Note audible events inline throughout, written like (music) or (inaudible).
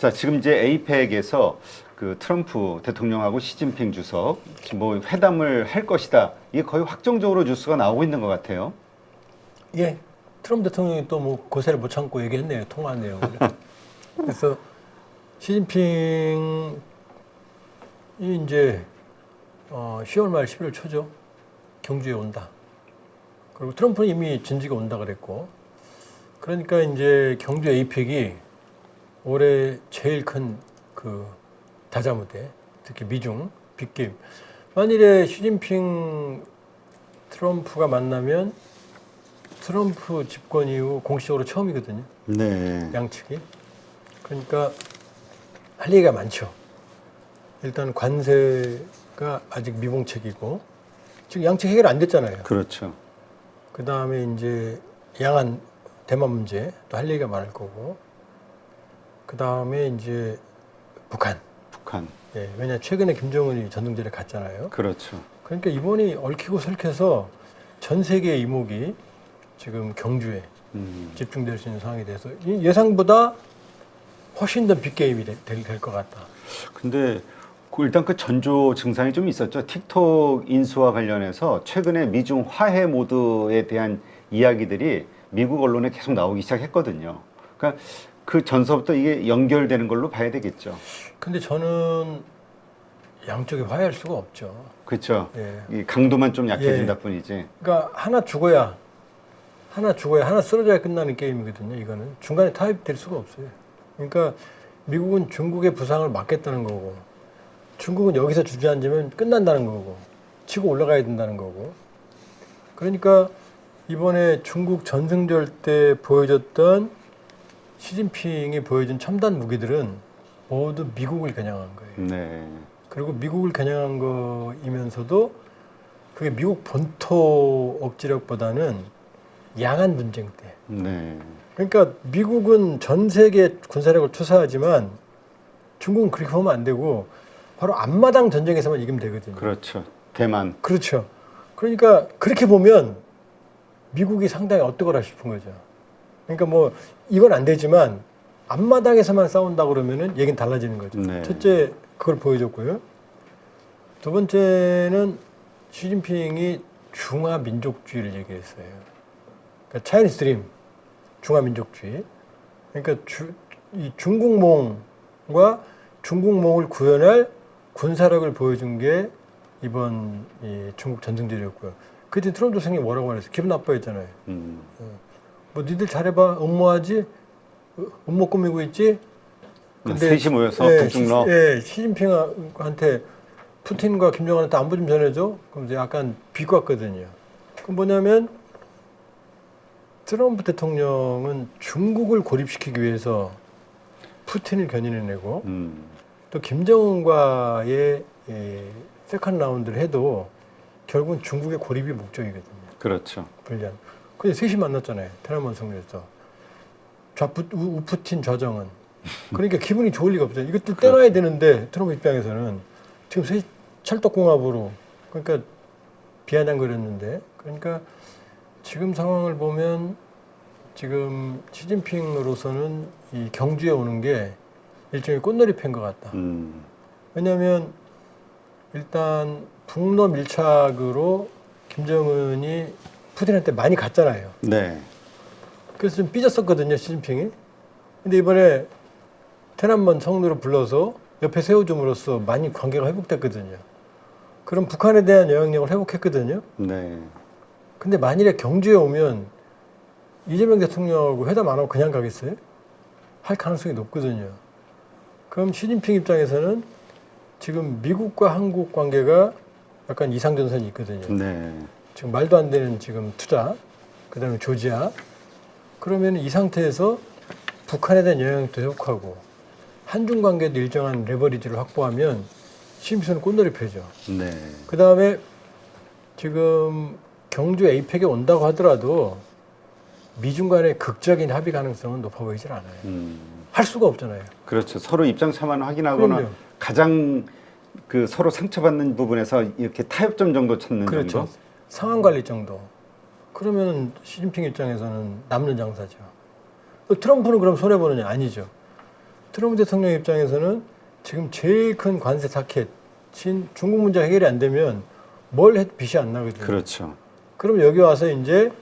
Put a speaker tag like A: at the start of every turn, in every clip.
A: 자, 지금 이제 에이펙에서 그 트럼프 대통령하고 시진핑 주석 뭐 회담을 할 것이다. 이게 거의 확정적으로 뉴스가 나오고 있는 것 같아요.
B: 예, 트럼프 대통령이 또 뭐 고세를 못 참고 얘기했네요. 통화 내용을. (laughs) 그래서 시진핑이 이제 어, 10월 말 11월 초죠. 경주에 온다. 그리고 트럼프는 이미 진지가 온다 그랬고. 그러니까 이제 경주 에이펙이 올해 제일 큰 그 다자무대, 특히 미중 빅게임. 만일에 시진핑 트럼프가 만나면 트럼프 집권 이후 공식적으로 처음이거든요.
A: 네.
B: 양측이. 그러니까 할 얘기가 많죠. 일단 관세가 아직 미봉책이고 지금 양측 해결 안 됐잖아요.
A: 그렇죠.
B: 그 다음에 이제 양안 대만 문제 또 할 얘기가 많을 거고 그 다음에 이제 북한.
A: 북한.
B: 예, 왜냐 최근에 김정은이 전등절에 갔잖아요.
A: 그렇죠.
B: 그러니까 이번이 얽히고 설켜서 전 세계의 이목이 지금 경주에
A: 음.
B: 집중될 수 있는 상황이 돼서 이 예상보다 훨씬 더 빅게임이 될 것 같다.
A: 근데 그 일단 그 전조 증상이 좀 있었죠. 틱톡 인수와 관련해서 최근에 미중 화해 모드에 대한 이야기들이 미국 언론에 계속 나오기 시작했거든요. 그러니까 그 전서부터 이게 연결되는 걸로 봐야 되겠죠.
B: 근데 저는 양쪽이 화해할 수가 없죠.
A: 그렇죠.
B: 예.
A: 이 강도만 좀 약해진다
B: 예.
A: 뿐이지.
B: 그러니까 하나 죽어야 하나 죽어야 하나 쓰러져야 끝나는 게임이거든요. 이거는 중간에 타협될 수가 없어요. 그러니까 미국은 중국의 부상을 막겠다는 거고 중국은 여기서 주저앉으면 끝난다는 거고 치고 올라가야 된다는 거고 그러니까 이번에 중국 전승절 때 보여줬던 시진핑이 보여준 첨단 무기들은 모두 미국을 겨냥한 거예요.
A: 네.
B: 그리고 미국을 겨냥한 거이면서도 그게 미국 본토 억지력보다는 양안 분쟁 때.
A: 네.
B: 그러니까 미국은 전 세계 군사력을 투사하지만 중국은 그렇게 보면 안 되고 바로 앞마당 전쟁에서만 이기면 되거든요.
A: 그렇죠. 대만.
B: 그렇죠. 그러니까 그렇게 보면 미국이 상당히 어떠거라 싶은 거죠. 그러니까 뭐 이건 안 되지만 앞마당에서만 싸운다 그러면은 얘기는 달라지는 거죠.
A: 네.
B: 첫째 그걸 보여줬고요. 두 번째는 시진핑이 중화 민족주의를 얘기했어요. 그러니까 차이니스 드림, 중화 민족주의. 그러니까 주, 이 중국몽과 중국몽을 구현할 군사력을 보여준 게 이번 이 중국 전승절이었고요. 그때 트럼프 대통령이 뭐라고 말했어요? 기분 나빠했잖아요.
A: 음.
B: 뭐 니들 잘해봐, 어, 음모 꾸미고 있지.
A: 셋이 모여서
B: 예,
A: 북중러.
B: 시, 예, 시진핑한테 푸틴과 김정은한테 안부 좀 전해줘. 그럼 이제 약간 비꼬았거든요. 그 뭐냐면 트럼프 대통령은 중국을 고립시키기 위해서 푸틴을 견인해내고
A: 음.
B: 또 김정은과의 예, 세컨 라운드를 해도 결국은 중국의 고립이 목적이거든요.
A: 그렇죠.
B: 불리한. 근데 셋이 만났잖아요. 테라만 성에서 좌푸 우- 우푸틴 좌정은. 그러니까 기분이 좋을 리가 없죠. 이것들 떼놔야 되는데 트럼프 입장에서는 지금 셋이 찰떡궁합으로 그러니까 비아냥거렸는데 그러니까 지금 상황을 보면 지금 시진핑으로서는 이 경주에 오는 게 일종의 꽃놀이 팬 것 같다.
A: 음.
B: 왜냐하면 일단 북러 밀착으로 김정은이 푸틴한테 많이 갔잖아요.
A: 네.
B: 그래서 좀 삐졌었거든요, 시진핑이. 근데 이번에 테난먼 성으로 불러서 옆에 세워줌으로써 많이 관계가 회복됐거든요. 그럼 북한에 대한 영향력을 회복했거든요.
A: 네.
B: 근데 만일에 경주에 오면 이재명 대통령하고 회담 안 하고 그냥 가겠어요? 할 가능성이 높거든요. 그럼 시진핑 입장에서는 지금 미국과 한국 관계가 약간 이상전선이 있거든요.
A: 네.
B: 지금 말도 안 되는 지금 투자, 그 다음에 조지아. 그러면 이 상태에서 북한에 대한 영향력도 회복하고 한중 관계도 일정한 레버리지를 확보하면 심수는 꽃놀이 펴죠.
A: 네.
B: 그 다음에 지금 경주 에이펙에 온다고 하더라도 미중 간의 극적인 합의 가능성은 높아 보이질 않아요.
A: 음.
B: 할 수가 없잖아요.
A: 그렇죠. 서로 입장 차만 확인하거나
B: 그럼요.
A: 가장 그 서로 상처받는 부분에서 이렇게 타협점 정도 찾는
B: 그렇죠.
A: 정도.
B: 상황 관리 정도. 그러면 시진핑 입장에서는 남는 장사죠. 또 트럼프는 그럼 손해 보느냐 아니죠. 트럼프 대통령 입장에서는 지금 제일 큰 관세 타켓인 중국 문제 해결이 안 되면 뭘 해도 빛이 안 나거든요.
A: 그렇죠.
B: 그럼 여기 와서 이제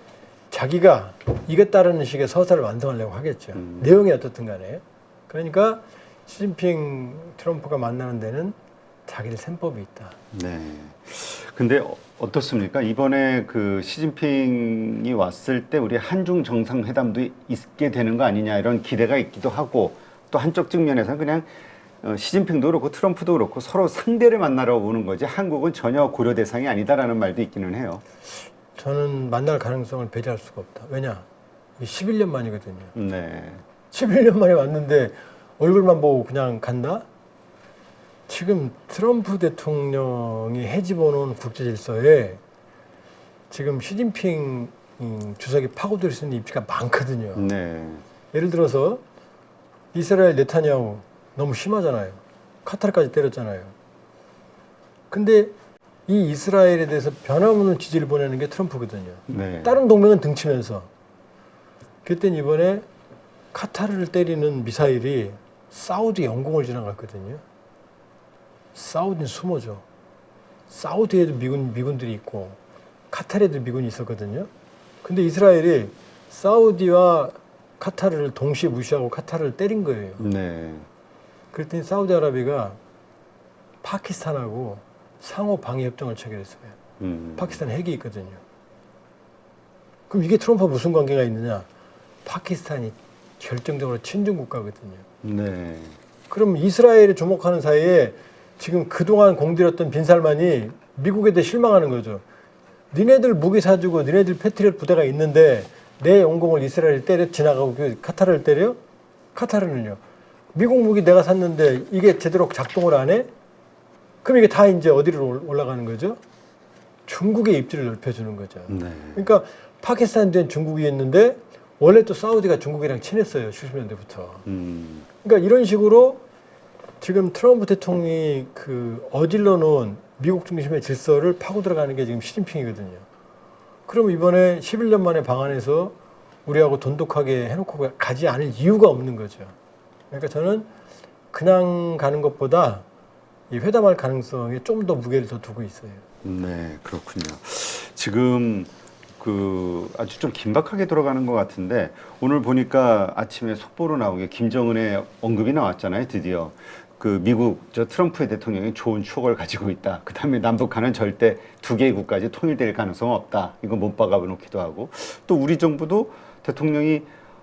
B: 자기가 이겠다라는 식의 서사를 완성하려고 하겠죠.
A: 음.
B: 내용이 어떻든 간에. 그러니까 시진핑 트럼프가 만나는 데는 자기들 셈법이 있다.
A: 네. 근데 어- 어떻습니까? 이번에 그 시진핑이 왔을 때 우리 한중 정상회담도 있게 되는 거 아니냐 이런 기대가 있기도 하고 또 한쪽 측면에서는 그냥 어, 시진핑도 그렇고 트럼프도 그렇고 서로 상대를 만나러 오는 거지 한국은 전혀 고려 대상이 아니다라는 말도 있기는 해요.
B: 저는 만날 가능성을 배제할 수가 없다. 왜냐? 이게 11년 만이거든요.
A: 네.
B: 11년 만에 왔는데 얼굴만 보고 그냥 간다? 지금 트럼프 대통령이 해집어 놓은 국제 질서에 지금 시진핑 음, 주석이 파고들 수 있는 입지가 많거든요.
A: 네.
B: 예를 들어서 이스라엘 네타냐후 너무 심하잖아요. 카타르까지 때렸잖아요. 근데 이 이스라엘에 대해서 변함없는 지지를 보내는 게 트럼프거든요.
A: 네.
B: 다른 동맹은 등치면서 그때 이번에 카타르를 때리는 미사일이 사우디 영공을 지나갔거든요. 사우디는 숨어죠. 사우디에도 미군 미군들이 있고 카타르에도 미군이 있었거든요. 근데 이스라엘이 사우디와 카타르를 동시에 무시하고 카타르를 때린 거예요.
A: 네.
B: 그랬더니 사우디아라비아가 파키스탄하고 상호 방위 협정을 체결했어요.
A: 음.
B: 파키스탄 핵이 있거든요. 그럼 이게 트럼프와 무슨 관계가 있느냐? 파키스탄이 결정적으로 친중 국가거든요.
A: 네.
B: 그럼 이스라엘에 주목하는 사이에 지금 그동안 공들였던 빈살만이 미국에 대해 실망하는 거죠. 니네들 무기 사주고 니네들 패트리엇 부대가 있는데 내 영공을 이스라엘 때려 지나가고 그 카타르를 때려? 카타르는요. 미국 무기 내가 샀는데 이게 제대로 작동을 안 해? 그럼 이게 다 이제 어디로 올- 올라가는 거죠? 중국의 입지를 넓혀주는 거죠.
A: 네.
B: 그러니까 파키스탄 된 중국이 있는데 원래 또 사우디가 중국이랑 친했어요. 70년대부터.
A: 음.
B: 그러니까 이런 식으로 지금 트럼프 대통령이 그 어질러 놓은 미국 중심의 질서를 파고 들어가는 게 지금 시진핑이거든요. 그럼 이번에 11년 만에 방한해서 우리하고 돈독하게 해놓고 가지 않을 이유가 없는 거죠. 그러니까 저는 그냥 가는 것보다 이 회담할 가능성에 좀 더 무게를 더 두고 있어요.
A: 네, 그렇군요. 지금 그 아주 좀 긴박하게 돌아가는 것 같은데 오늘 보니까 아침에 속보로 나오게 김정은의 언급이 나왔잖아요. 드디어 그 미국 저 트럼프 대통령이 좋은 추억을 가지고 있다. 그 다음에 남북한은 절대 두 개의 국가지 통일될 가능성은 없다. 이거 못 박아놓기도 하고 또 우리 정부도 대통령이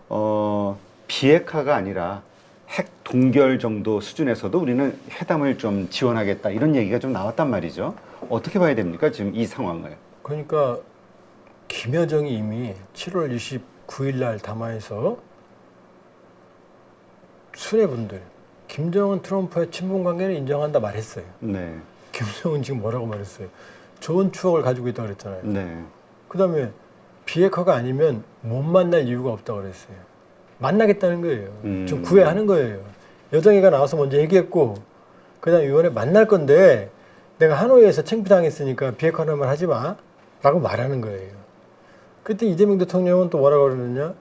A: 어 비핵화가 아니라 핵 동결 정도 수준에서도 우리는 회담을 좀 지원하겠다 이런 얘기가 좀 나왔단 말이죠. 어떻게 봐야 됩니까 지금 이 상황을?
B: 그러니까 김여정이 이미 7월 29일 날 담화에서 수뇌분들 김정은 트럼프의 친분 관계를 인정한다 말했어요.
A: 네,
B: 김정은 지금 뭐라고 말했어요? 좋은 추억을 가지고 있다 그랬잖아요.
A: 네,
B: 그다음에 비핵화가 아니면 못 만날 이유가 없다 그랬어요. 만나겠다는 거예요.
A: 음.
B: 좀 구애하는 거예요. 여정이가 나와서 먼저 얘기했고 그다음에 이번에 만날 건데 내가 하노이에서 창피당했으니까 비핵화는 말 하지 마라고 말하는 거예요. 그때 이재명 대통령은 또 뭐라고 그러느냐?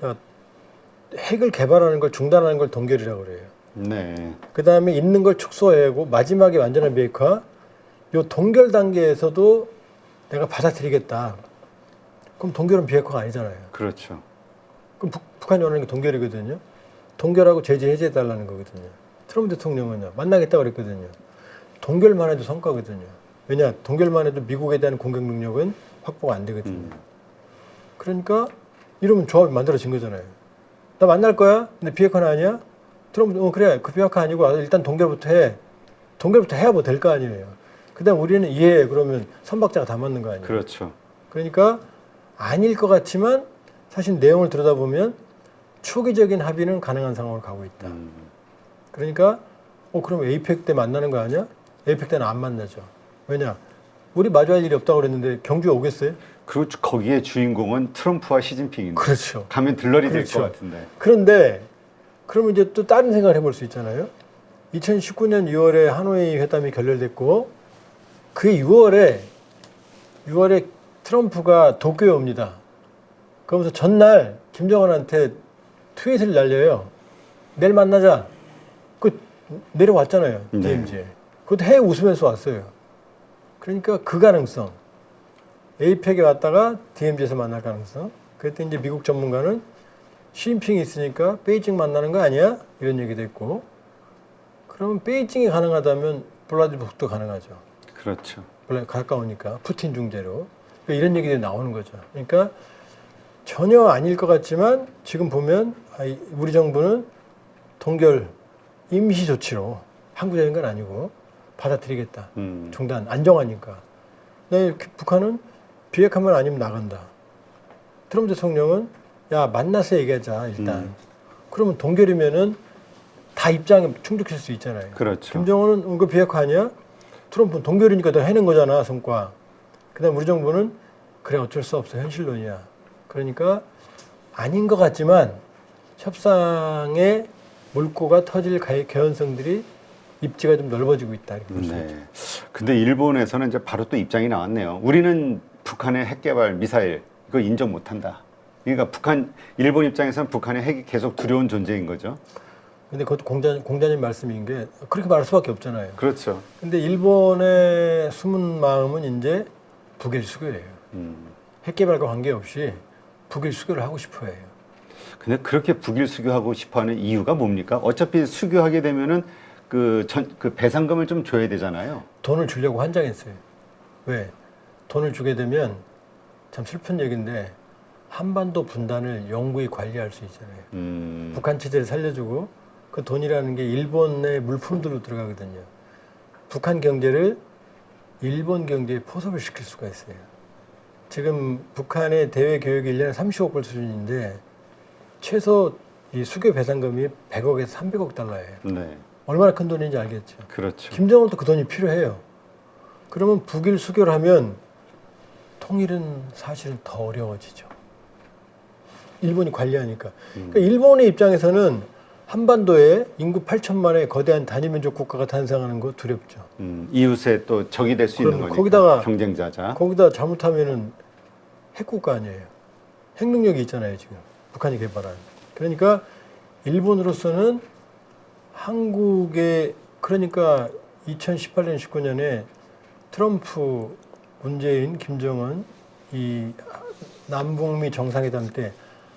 B: 자 핵을 개발하는 걸 중단하는 걸 동결이라고 그래요.
A: 네,
B: 그 다음에 있는 걸 축소하고 마지막에 완전한 비핵화. 요 동결 단계에서도 내가 받아들이겠다. 그럼 동결은 비핵화가 아니잖아요.
A: 그렇죠.
B: 그럼 북, 북한이 원하는 게 동결이거든요. 동결하고 제재 해제해 달라는 거거든요. 트럼프 대통령은요 만나겠다 그랬거든요. 동결만 해도 성과거든요. 왜냐 동결만 해도 미국에 대한 공격 능력은 확보가 안 되거든요.
A: 음.
B: 그러니까 이러면 조합이 만들어진 거잖아요. 나 만날 거야? 근데 비핵화는 아니야? 트럼프, 어, 그래. 그 비핵화 아니고 일단 동결부터 해. 동결부터 해야 뭐 될 거 아니에요. 그 다음 우리는 이해해. 그러면 선박자가 다 맞는 거 아니에요.
A: 그렇죠.
B: 그러니까 아닐 것 같지만 사실 내용을 들여다보면 초기적인 합의는 가능한 상황으로 가고 있다.
A: 음,
B: 그러니까 어 그럼 에이펙 때 만나는 거 아니야? 에이펙 때는 안 만나죠. 왜냐? 우리 마주할 일이 없다고 그랬는데 경주에 오겠어요?
A: 주- 거기에 주인공은 트럼프와 시진핑인데
B: 그렇죠.
A: 가면 들러리 될
B: 그렇죠.
A: 것 같은데.
B: 그런데 그러면 이제 또 다른 생각을 해볼 수 있잖아요. 2019년 6월에 하노이 회담이 결렬됐고 그 6월에 6월에 트럼프가 도쿄에 옵니다. 그러면서 전날 김정은한테 트윗을 날려요. 내일 만나자. 그 내려왔잖아요.
A: 네.
B: DMZ에. 그것도 해 웃으면서 왔어요. 그러니까 그 가능성. 에이펙에 왔다가 DMZ에서 만날 가능성. 그때 이제 미국 전문가는 시진핑이 있으니까 베이징 만나는 거 아니야? 이런 얘기도 했고. 그러면 베이징이 가능하다면 블라디보스토크도 가능하죠.
A: 그렇죠.
B: 가까우니까 푸틴 중재로 그러니까 이런 얘기들이 나오는 거죠. 그러니까 전혀 아닐 것 같지만 지금 보면 아, 이- 우리 정부는 동결 임시 조치로 항구적인 건 아니고 받아들이겠다.
A: 음.
B: 중단 안정하니까. 네, 북한은 비핵화만 아니면 나간다. 트럼프 대통령은 야 만나서 얘기하자 일단.
A: 음.
B: 그러면 동결이면은 다 입장에 충족할 수 있잖아요.
A: 그렇죠.
B: 김정은은 어, 그 비핵화 아니야? 트럼프는 동결이니까 더 해낸 거잖아 성과. 그다음 우리 정부는 그래 어쩔 수 없어 현실론이야. 그러니까 아닌 것 같지만 협상의 물꼬가 터질 가- 개연성들이 입지가 좀 넓어지고 있다 이렇게.
A: 네. 근데 일본에서는 이제 바로 또 입장이 나왔네요. 우리는 북한의 핵 개발 미사일 이거 인정 못 한다. 그러니까 북한 일본 입장에서는 북한의 핵이 계속 두려운 존재인 거죠.
B: 근데 그것도 공자, 공자님 말씀인 게 그렇게 말할 수밖에 없잖아요.
A: 그렇죠.
B: 근데 일본의 숨은 마음은 이제 북일 수교예요.
A: 음.
B: 핵 개발과 관계없이 북일 수교를 하고 싶어 해요.
A: 근데 그렇게 북일 수교하고 싶어 하는 이유가 뭡니까? 어차피 수교하게 되면은 그 전 그 배상금을 좀 줘야 되잖아요.
B: 돈을 주려고 환장했어요. 왜? 돈을 주게 되면 참 슬픈 얘기인데 한반도 분단을 영구히 관리할 수 있잖아요.
A: 음.
B: 북한 체제를 살려주고 그 돈이라는 게 일본의 물품들로 들어가거든요. 북한 경제를 일본 경제에 포섭을 시킬 수가 있어요. 지금 북한의 대외 교육이 1년에 30억 불 수준인데 최소 이 수교 배상금이 100억에서 300억 달러예요.
A: 네.
B: 얼마나 큰 돈인지 알겠죠.
A: 그렇죠.
B: 김정은도 그 돈이 필요해요. 그러면 북일 수교를 하면 통일은 사실은 더 어려워지죠. 일본이 관리하니까. 그러니까 일본의 입장에서는 한반도에 인구 8천만의 거대한 단위민족 국가가 탄생하는 거 두렵죠.
A: 음, 이웃에 또 적이 될 수 있는 거니까.
B: 거기다가-
A: 경쟁자자.
B: 거기다 잘못하면은 핵국가 아니에요. 핵 능력이 있잖아요, 지금. 북한이 개발한. 그러니까 일본으로서는 한국의 그러니까 2018년 19년에 트럼프, 문재인, 김정은 이 남북미 정상회담 때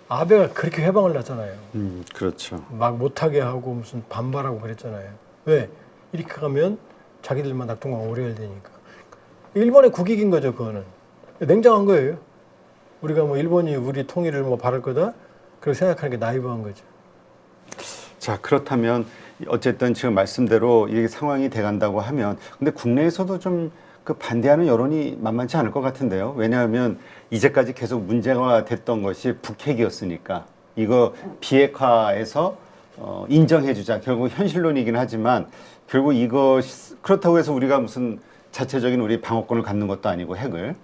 B: 아베가 그렇게 회방을 놨잖아요.
A: 음, 그렇죠.
B: 막 못하게 하고 무슨 반발하고 그랬잖아요. 왜? 이렇게 가면 자기들만 낙동강 오래야 되니까. 일본의 국익인 거죠, 그거는. 냉정한 거예요. 우리가 뭐 일본이 우리 통일을 뭐 바랄 거다? 그렇게 생각하는 게 나이브한 거죠.
A: 자 그렇다면 어쨌든 지금 말씀대로 이게 상황이 돼간다고 하면 근데 국내에서도 좀 그 반대하는 여론이 만만치 않을 것 같은데요. 왜냐하면 이제까지 계속 문제가 됐던 것이 북핵이었으니까 이거 비핵화에서 어, 인정해주자 결국 현실론이긴 하지만 결국 이거 그렇다고 해서 우리가 무슨 자체적인 우리 방어권을 갖는 것도 아니고 핵을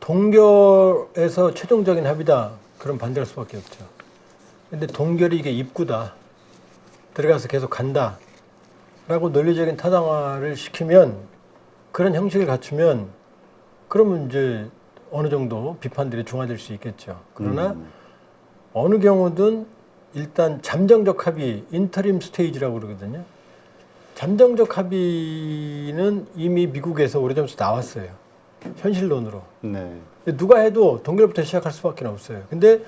B: 동결에서 최종적인 합의다. 그럼 반대할 수밖에 없죠. 근데 동결이 이게 입구다. 들어가서 계속 간다. 라고 논리적인 타당화를 시키면 그런 형식을 갖추면 그러면 이제 어느 정도 비판들이 중화될 수 있겠죠. 그러나
A: 음,
B: 어느 경우든 일단 잠정적 합의, 인터림 스테이지라고 그러거든요. 잠정적 합의는 이미 미국에서 오래전부터 나왔어요. 현실론으로.
A: 네.
B: 누가 해도 동결부터 시작할 수밖에 없어요. 근데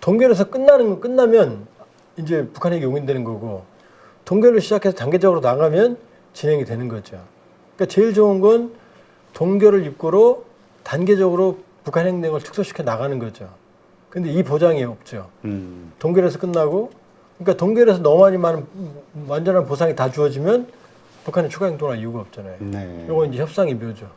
B: 동결에서 끝나는 건 끝나면 이제 북한에게 용인되는 거고 동결을 시작해서 단계적으로 나가면 진행이 되는 거죠. 그러니까 제일 좋은 건 동결을 입구로 단계적으로 북한 행동을 축소시켜 나가는 거죠. 근데 이 보장이 없죠.
A: 음,
B: 동결에서 끝나고 그러니까 동결에서 너무 많이 많은 완전한 보상이 다 주어지면 북한이 추가 행동할 이유가 없잖아요.
A: 네.
B: 요건 이제 협상이 묘죠.